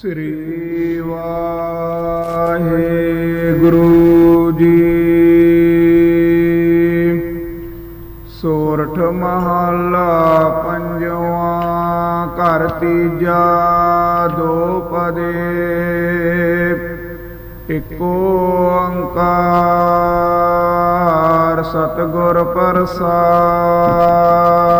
ਸ੍ਰੀ ਵਾਹਿਗੁਰੂ ਜੀ। ਸੋਰਠ ਮਹੱਲਾ ਪੰਜਵਾਂ ਘਰ ਤੀਜਾ ਦੋ ਪਦੇ। ਇਕ ਓੰਕਾਰ ਸਤਿਗੁਰ ਪ੍ਰਸਾਦ।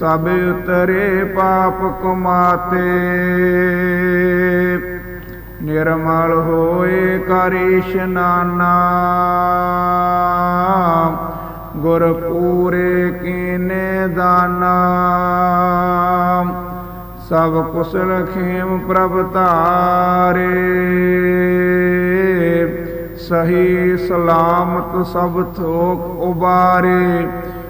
ਸਭ ਉਤਰੇ ਪਾਪ ਕੁਮਾਤੇ। ਨਿਰਮਲ ਹੋਏ ਕਰ ਇਸ਼ਨਾਨਾ ਗੁਰ ਪੂਰੇ ਕੀਨੇ ਦਾਨਾ। ਸਭ ਕੁਸਲ ਖੇਮ ਪ੍ਰਭ ਧਾਰੇ। ਸਹੀ ਸਲਾਮਤ ਸਭ ਥੋਕ ਉਬਾਰੇ।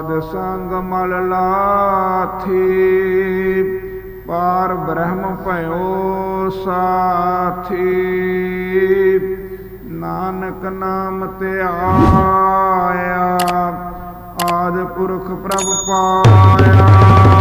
ਸਾਧ ਸੰਗ ਮਲ ਲਾਥੀ, ਪਾਰ ਬ੍ਰਹਮ ਭਇਓ ਸਾਥੀ। ਨਾਨਕ ਨਾਮ ਧਿਆਇਆ ਆਦ ਪੁਰਖ ਪ੍ਰਭ ਪਾਇਆ।